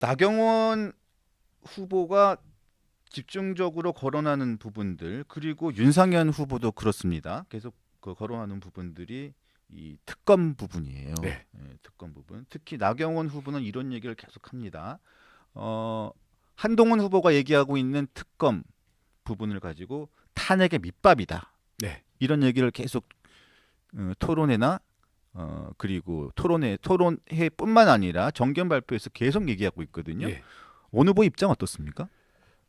나경원 후보가 집중적으로 거론하는 부분들 그리고 윤상현 후보도 그렇습니다. 계속 그 거론하는 부분들이 이 특검 부분이에요. 네. 예, 특검 부분. 특히 나경원 후보는 이런 얘기를 계속합니다. 어, 한동훈 후보가 얘기하고 있는 특검 부분을 가지고 탄핵의 밑밥이다. 네. 이런 얘기를 계속 어, 토론회나 어, 그리고 토론회 토론회뿐만 아니라 정견 발표에서 계속 얘기하고 있거든요. 예. 원 후보 입장 어떻습니까?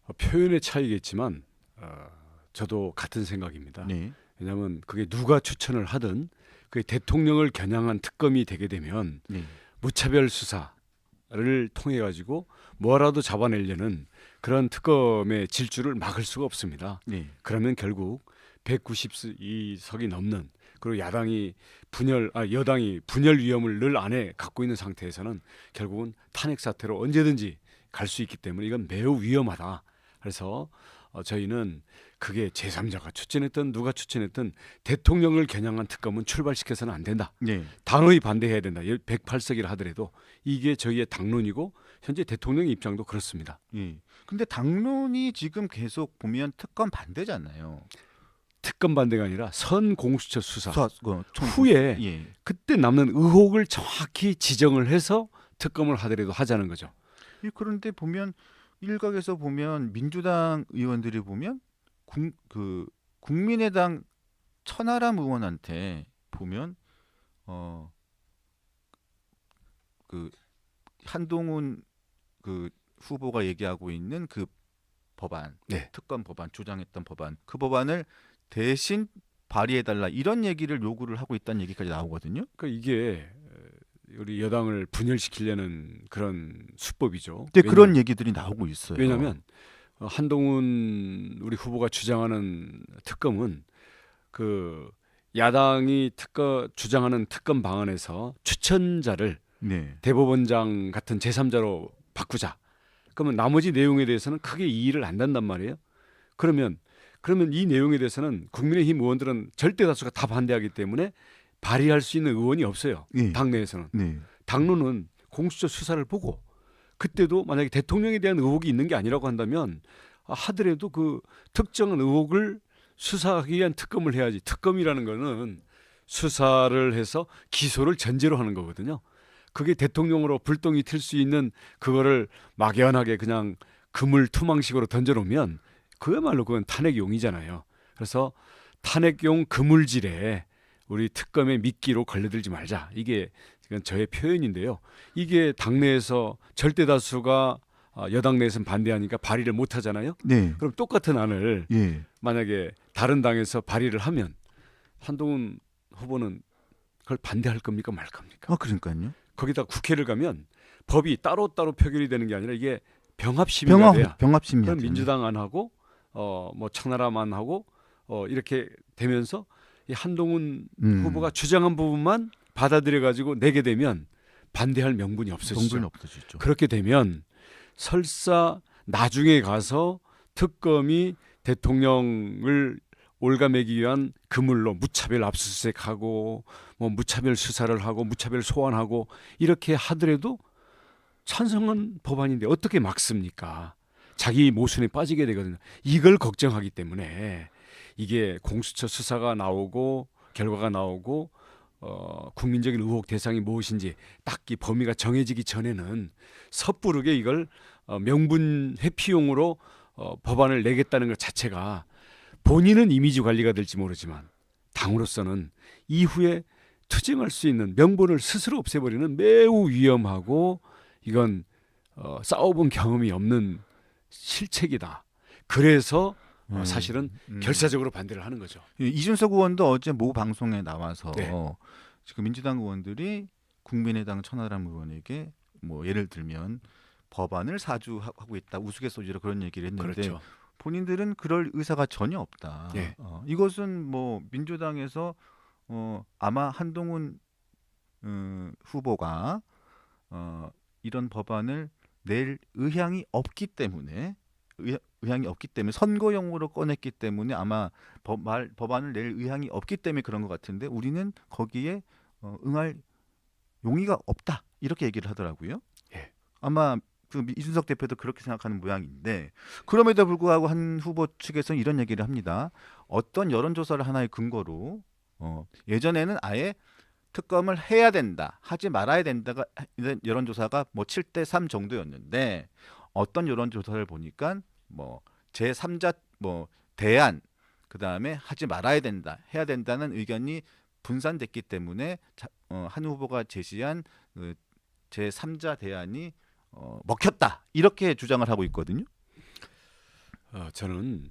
어, 표현의 차이겠지만 어, 저도 같은 생각입니다. 네. 왜냐하면 그게 누가 추천을 하든 그 대통령을 겨냥한 특검이 되게 되면 네. 무차별 수사를 통해 가지고 뭐라도 잡아내려는 그런 특검의 질주를 막을 수가 없습니다. 네. 그러면 결국 192석이 넘는 그리고 야당이 분열 아 여당이 분열 위험을 늘 안에 갖고 있는 상태에서는 결국은 탄핵 사태로 언제든지 갈 수 있기 때문에 이건 매우 위험하다. 그래서 어, 저희는 그게 제3자가 추천했던 누가 추천했던 대통령을 겨냥한 특검은 출발시켜서는 안 된다. 네. 당의 반대해야 된다. 108석이라 하더라도 이게 저희의 당론이고 현재 대통령 입장도 그렇습니다. 예. 근데 당론이 지금 계속 보면 특검 반대잖아요. 특검 반대가 아니라 선 공수처 수사 수사, 그, 총- 후에 예. 그때 남는 의혹을 정확히 지정을 해서 특검을 하더라도 하자는 거죠. 예, 그런데 보면 일각에서 보면 민주당 의원들이 보면 국, 그 국민의당 천하람 의원한테 보면 어 그 한동훈 그 후보가 얘기하고 있는 그 법안 네. 특검 법안 주장했던 법안 그 법안을 대신 발의해 달라 이런 얘기를 요구를 하고 있다는 얘기까지 나오거든요. 그러니까 이게 어, 우리 여당을 분열시키려는 그런 수법이죠. 근데 왜냐- 그런 얘기들이 나오고 있어요. 왜냐하면 어, 한동훈 우리 후보가 주장하는 특검은 그 야당이 특검 주장하는 특검 방안에서 추천자를 네. 대법원장 같은 제3자로 바꾸자. 그러면 나머지 내용에 대해서는 크게 이의를 안 단단 말이에요. 그러면 그러면 이 내용에 대해서는 국민의힘 의원들은 절대 다수가 다 반대하기 때문에 발의할 수 있는 의원이 없어요. 예. 당내에서는. 네. 당론은 공수처 수사를 보고 그때도 만약에 대통령에 대한 의혹이 있는 게 아니라고 한다면 아, 하더라도 그 특정한 의혹을 수사하기 위한 특검을 해야지. 특검이라는 거는 수사를 해서 기소를 전제로 하는 거거든요. 그게 대통령으로 불똥이 튈 수 있는 그거를 막연하게 그냥 그물 투망식으로 던져놓으면 그야말로 그건 탄핵용이잖아요. 그래서 탄핵용 그물질에 우리 특검의 미끼로 걸려들지 말자. 이게 이건 저의 표현인데요. 이게 당내에서 절대 다수가 아, 여당 내에서는 반대하니까 발의를 못 하잖아요. 네. 그럼 똑같은 안을 예. 만약에 다른 당에서 발의를 하면 한동훈 후보는 그걸 반대할 겁니까 말 겁니까? 아 그러니까요. 거기다 국회를 가면 법이 따로 따로 표결이 되는 게 아니라 이게 병합 심의가 돼야 병합 병합 심리. 그럼 민주당 안하고 어뭐 청나람 안하고 어 이렇게 되면서 이 한동훈 음. 후보가 주장한 부분만 받아들여 가지고 내게 되면 반대할 명분이 없어지죠. 정부는 없어지죠. 그렇게 되면 설사 나중에 가서 특검이 대통령을 올가매기 위한 그물로 무차별 압수수색하고 뭐 무차별 수사를 하고 무차별 소환하고 이렇게 하더라도 찬성한 법안인데 어떻게 막습니까? 자기 모순에 빠지게 되거든요. 이걸 걱정하기 때문에 이게 공수처 수사가 나오고 결과가 나오고 어, 국민적인 의혹 대상이 무엇인지 딱히 범위가 정해지기 전에는 섣부르게 이걸 어, 명분 회피용으로 어, 법안을 내겠다는 것 자체가 본인은 이미지 관리가 될지 모르지만 당으로서는 이후에 투쟁할 수 있는 명분을 스스로 없애버리는 매우 위험하고 이건 어, 싸워본 경험이 없는 실책이다. 그래서 어, 음. 사실은 음. 결사적으로 반대를 하는 거죠. 예, 이준석 의원도 어제 모 방송에 나와서 네. 지금 민주당 의원들이 국민의당 천하람 의원에게 뭐 예를 들면 법안을 사주하고 있다 우스갯소리로 그런 얘기를 했는데 그렇죠. 본인들은 그럴 의사가 전혀 없다. 네. 어, 이것은 뭐 민주당에서 어, 아마 한동훈 음, 후보가 어, 이런 법안을 낼 의향이 없기 때문에 의, 의향이 없기 때문에 선거용으로 꺼냈기 때문에 아마 법, 말, 법안을 낼 의향이 없기 때문에 그런 것 같은데 우리는 거기에 어, 응할 용의가 없다 이렇게 얘기를 하더라고요. 예. 아마 그 이준석 대표도 그렇게 생각하는 모양인데 그럼에도 불구하고 한 후보 측에서는 이런 얘기를 합니다. 어떤 여론조사를 하나의 근거로 어, 예전에는 아예 특검을 해야 된다, 하지 말아야 된다가 이런 여론조사가 뭐 7대 3 정도였는데 어떤 여론조사를 보니까 뭐 제3자 뭐 대안 그 다음에 하지 말아야 된다, 해야 된다는 의견이 분산됐기 때문에 자, 어, 한 후보가 제시한 그 제3자 대안이 어, 먹혔다 이렇게 주장을 하고 있거든요. 어, 저는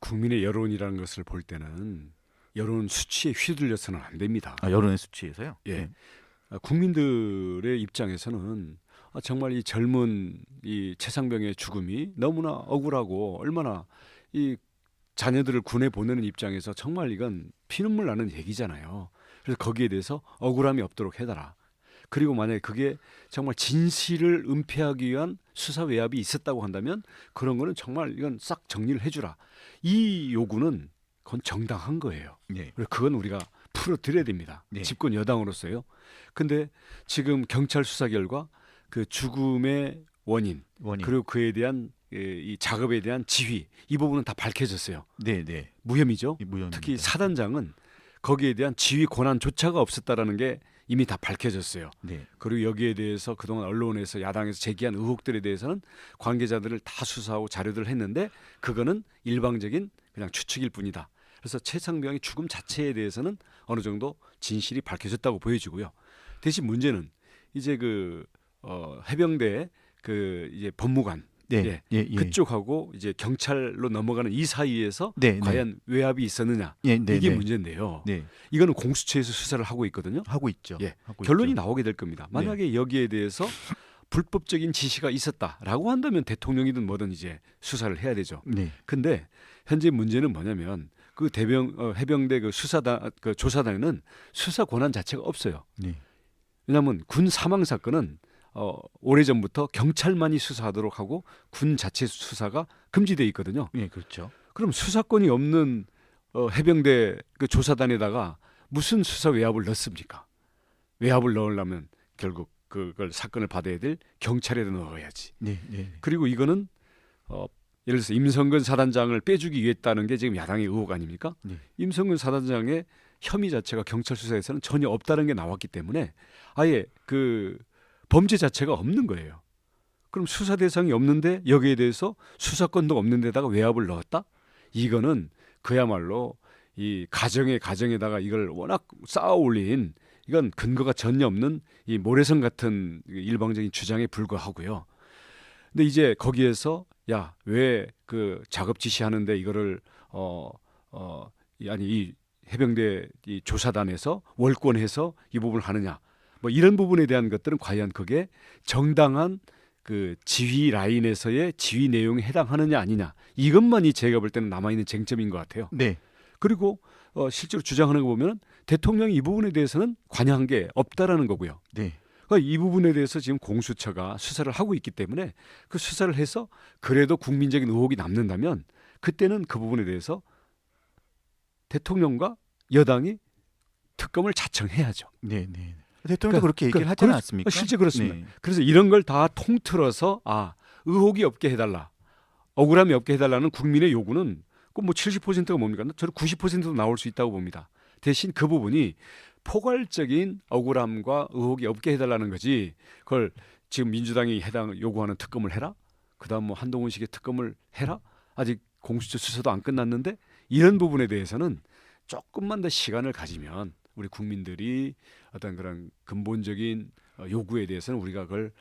국민의 여론이라는 것을 볼 때는 여론 수치에 휘둘려서는 안 됩니다. 아, 여론의 수치에서요. 예. 네. 아, 국민들의 입장에서는 아, 정말 이 젊은 이 최상병의 죽음이 너무나 억울하고 얼마나 이 자녀들을 군에 보내는 입장에서 정말 이건 피눈물 나는 얘기잖아요. 그래서 거기에 대해서 억울함이 없도록 해달라. 그리고 만약에 그게 정말 진실을 은폐하기 위한 수사 외압이 있었다고 한다면 그런 거는 정말 이건 싹 정리를 해주라. 이 요구는 그건 정당한 거예요. 네. 그리고 그건 우리가 풀어드려야 됩니다. 네. 집권 여당으로서요. 근데 지금 경찰 수사 결과 그 죽음의 원인 원인. 그리고 그에 대한 예, 이 작업에 대한 지휘 이 부분은 다 밝혀졌어요. 네, 네. 무혐의죠. 이 무혐의. 특히 사단장은 거기에 대한 지휘 권한조차가 없었다라는 게 이미 다 밝혀졌어요. 네. 그리고 여기에 대해서 그동안 언론에서 야당에서 제기한 의혹들에 대해서는 관계자들을 다 수사하고 자료들을 했는데 그거는 일방적인 그냥 추측일 뿐이다. 그래서 최상병의 죽음 자체에 대해서는 어느 정도 진실이 밝혀졌다고 보여지고요. 대신 문제는 이제 그 어, 해병대 그 이제 법무관 네. 예. 예, 예. 그쪽하고 이제 경찰로 넘어가는 이 사이에서 네, 네. 과연 외압이 있었느냐 예, 네, 이게 네. 문제인데요. 네. 이거는 공수처에서 수사를 하고 있거든요. 하고 있죠. 예. 하고 결론이 있죠. 나오게 될 겁니다. 네. 만약에 여기에 대해서 불법적인 지시가 있었다라고 한다면 대통령이든 뭐든 이제 수사를 해야 되죠. 네. 근데 현재 문제는 뭐냐면 그 대병 어, 해병대 그 수사단 그 조사단에는 수사 권한 자체가 없어요. 네. 왜냐하면 군 사망 사건은 어, 오래 전부터 경찰만이 수사하도록 하고 군 자체 수사가 금지돼 있거든요. 예, 그렇죠. 그럼 수사권이 없는 어, 해병대 그 조사단에다가 무슨 수사 외압을 넣습니까? 외압을 넣으려면 결국 그걸 사건을 받아야 될 경찰에 넣어야지. 네, 네. 그리고 이거는 어, 예를 들어서 임성근 사단장을 빼주기 위했다는 게 지금 야당의 의혹 아닙니까? 네. 임성근 사단장의 혐의 자체가 경찰 수사에서는 전혀 없다는 게 나왔기 때문에 아예 그 범죄 자체가 없는 거예요. 그럼 수사 대상이 없는데 여기에 대해서 수사권도 없는 데다가 외압을 넣었다? 이거는 그야말로 이 가정의 가정에다가 이걸 워낙 쌓아 올린 이건 근거가 전혀 없는 이 모래성 같은 일방적인 주장에 불과하고요. 근데 이제 거기에서 야 왜 그 작업 지시하는데 이거를 어 어 아니 이 해병대 이 조사단에서 월권해서 이 부분을 하느냐 뭐 이런 부분에 대한 것들은 과연 그게 정당한 그 지휘 라인에서의 지휘 내용에 해당하느냐 아니냐 이것만이 제가 볼 때는 남아 있는 쟁점인 것 같아요. 네. 그리고 어, 실제로 주장하는 거 보면 대통령이 이 부분에 대해서는 관여한 게 없다라는 거고요. 네. 그러니까 이 부분에 대해서 지금 공수처가 수사를 하고 있기 때문에 그 수사를 해서 그래도 국민적인 의혹이 남는다면 그때는 그 부분에 대해서 대통령과 여당이 특검을 자청해야죠. 네, 네. 대통령도 그러니까- 그렇게 얘기를 그러니까 하지 그렇- 않았습니까? 실제 그렇습니다. 네. 그래서 이런 걸 다 통틀어서 아 의혹이 없게 해달라, 억울함이 없게 해달라는 국민의 요구는 그뭐 70%가 뭡니까? 저는 90%도 나올 수 있다고 봅니다. 대신 그 부분이 포괄적인 억울함과 의혹이 없게 해달라는 거지. 그걸 지금 민주당이 해당 요구하는 특검을 해라. 그다음 뭐 한동훈식의 특검을 해라. 아직 공수처 수사도 안 끝났는데 이런 부분에 대해서는 조금만 더 시간을 가지면 우리 국민들이 어떤 그런 근본적인 어, 요구에 대해서는 우리가 그걸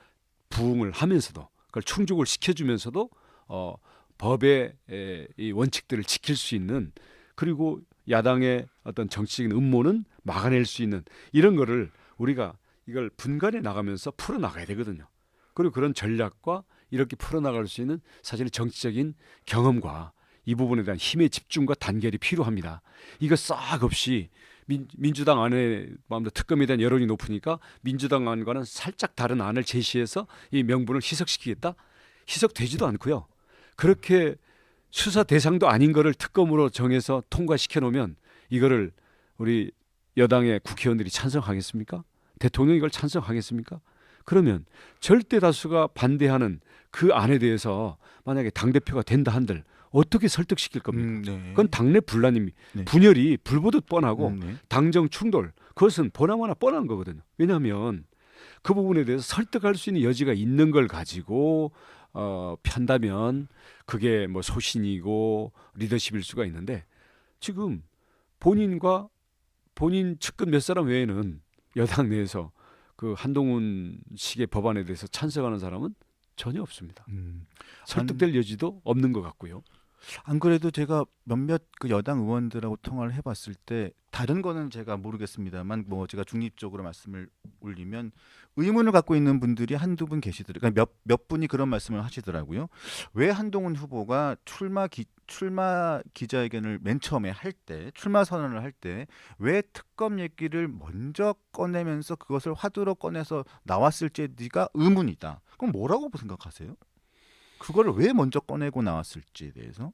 부응을 하면서도 그걸 충족을 시켜주면서도 어, 법의 에, 이 원칙들을 지킬 수 있는 그리고 야당의 어떤 정치적인 음모는 막아낼 수 있는 이런 거를 우리가 이걸 분간해 나가면서 풀어 나가야 되거든요. 그리고 그런 전략과 이렇게 풀어 나갈 수 있는 사실 정치적인 경험과 이 부분에 대한 힘의 집중과 단결이 필요합니다. 이거 싹 없이 민, 민주당 안에 마음대로 특검에 대한 여론이 높으니까 민주당 안과는 살짝 다른 안을 제시해서 이 명분을 희석시키겠다? 희석되지도 않고요. 그렇게 수사 대상도 아닌 거를 특검으로 정해서 통과시켜 놓으면 이거를 우리 여당의 국회의원들이 찬성하겠습니까? 대통령이 이걸 찬성하겠습니까? 그러면 절대 다수가 반대하는 그 안에 대해서 만약에 당 대표가 된다 한들 어떻게 설득시킬 겁니까? 음, 네. 그건 당내 분란이 네. 분열이 불보듯 뻔하고 음, 네. 당정 충돌 그것은 보나마나 뻔한 거거든요. 왜냐하면 그 부분에 대해서 설득할 수 있는 여지가 있는 걸 가지고 어, 편다면 그게 뭐 소신이고 리더십일 수가 있는데 지금 본인과 본인 측근 몇 사람 외에는 여당 내에서 그 한동훈 식의 법안에 대해서 찬성하는 사람은 전혀 없습니다. 음. 설득될 여지도 없는 것 같고요. 안 그래도 제가 몇몇 그 여당 의원들하고 통화를 해봤을 때 다른 거는 제가 모르겠습니다만 뭐 제가 중립적으로 말씀을 올리면 의문을 갖고 있는 분들이 한두 분 계시더라고요. 그러니까 몇, 몇 분이 그런 말씀을 하시더라고요. 왜 한동훈 후보가 출마 기, 출마 기자회견을 맨 처음에 할 때 출마 선언을 할 때 왜 특검 얘기를 먼저 꺼내면서 그것을 화두로 꺼내서 나왔을지가 의문이다. 그럼 뭐라고 생각하세요? 그거를 왜 먼저 꺼내고 나왔을지에 대해서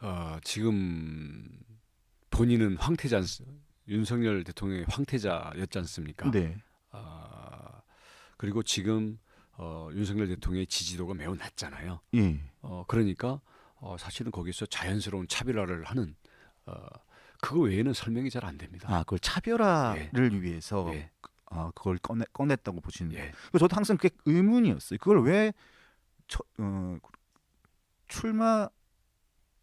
어, 지금 본인은 황태자 않, 윤석열 대통령의 황태자였지 않습니까? 네. 아, 그리고 지금 어, 윤석열 대통령의 지지도가 매우 낮잖아요. 예. 어, 그러니까 어, 사실은 거기서 자연스러운 차별화를 하는 어, 그거 외에는 설명이 잘 안 됩니다. 아, 그걸 차별화를 위해서 예, 아, 그걸 꺼내 꺼냈다고 보시는 예. 거예요. 저도 항상 그게 의문이었어요. 그걸 왜 처, 어, 출마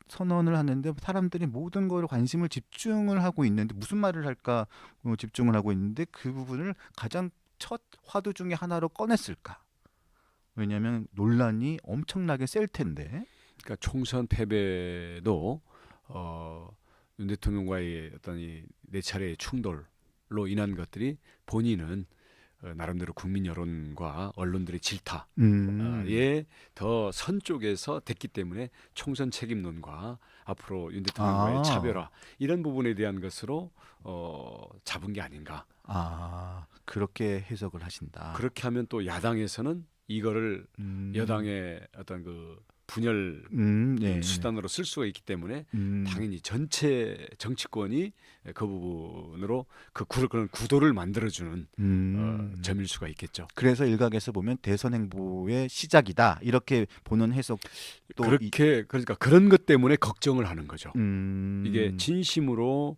선언을 하는데 사람들이 모든 거에 관심을 집중을 하고 있는데 무슨 말을 할까 어, 집중을 하고 있는데 그 부분을 가장 첫 화두 중에 하나로 꺼냈을까? 왜냐하면 논란이 엄청나게 셀 텐데. 그러니까 총선 패배도 어, 윤 대통령과의 어떤 이 네 차례의 충돌로 인한 것들이 본인은 어, 나름대로 국민 여론과 언론들의 질타에 음. 더선 쪽에서 됐기 때문에 총선 책임론과 앞으로 윤 대통령과의 아. 차별화 이런 부분에 대한 것으로 어, 잡은 게 아닌가. 아 그렇게 해석을 하신다. 그렇게 하면 또 야당에서는 이거를 음. 여당의 어떤 그 분열 음, 네. 수단으로 쓸 수가 있기 때문에 음. 당연히 전체 정치권이 그 부분으로 그 구, 그런 구도를 만들어주는 음. 어, 점일 수가 있겠죠. 그래서 일각에서 보면 대선 행보의 시작이다 이렇게 보는 해석 도 그렇게 그러니까 그런 것 때문에 걱정을 하는 거죠. 이, 음. 이게 진심으로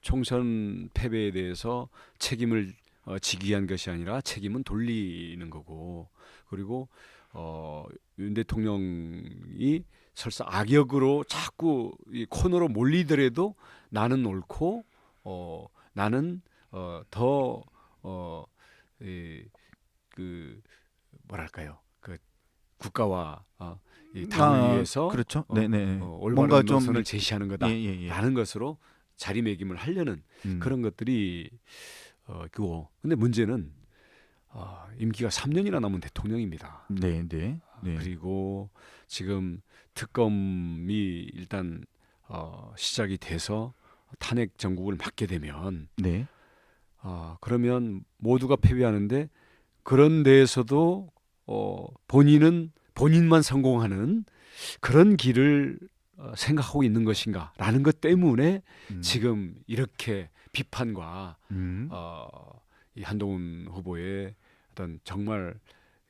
총선 패배에 대해서 책임을 어, 지기 위한 것이 아니라 책임은 돌리는 거고 그리고 어, 윤 대통령이 설사 악역으로 자꾸 이 코너로 몰리더라도 나는 옳고 어, 나는 어, 더 어, 이, 그 뭐랄까요 그 국가와 어, 이 당을 아, 위해서 그렇죠. 어, 네네. 어, 뭔가 좀 노선을 제시하는 거다. 예, 예, 예. 라는 것으로 자리매김을 하려는 음. 그런 것들이 어 그거. 근데 문제는 어, 임기가 3년이나 남은 대통령입니다. 네, 네. 네. 그리고 지금 특검이 일단 어, 시작이 돼서 탄핵 정국을 맡게 되면 네. 어, 그러면 모두가 패배하는데 그런 데에서도 어, 본인은 본인만 성공하는 그런 길을 어, 생각하고 있는 것인가라는 것 때문에 음. 지금 이렇게 비판과 음. 어, 이 한동훈 후보의 어떤 정말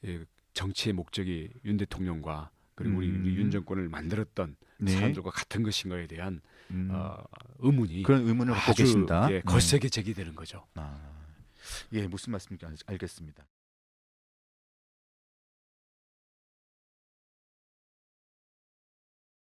이 정치의 목적이 윤 대통령과 그리고 우리, 음. 우리 윤 정권을 만들었던 네. 사람들과 같은 것인가에 대한 음. 어, 의문이 그런 의문을 갖고 계신다. 예, 네. 거세게 제기되는 거죠. 아, 예, 무슨 말씀인지 알- 알겠습니다.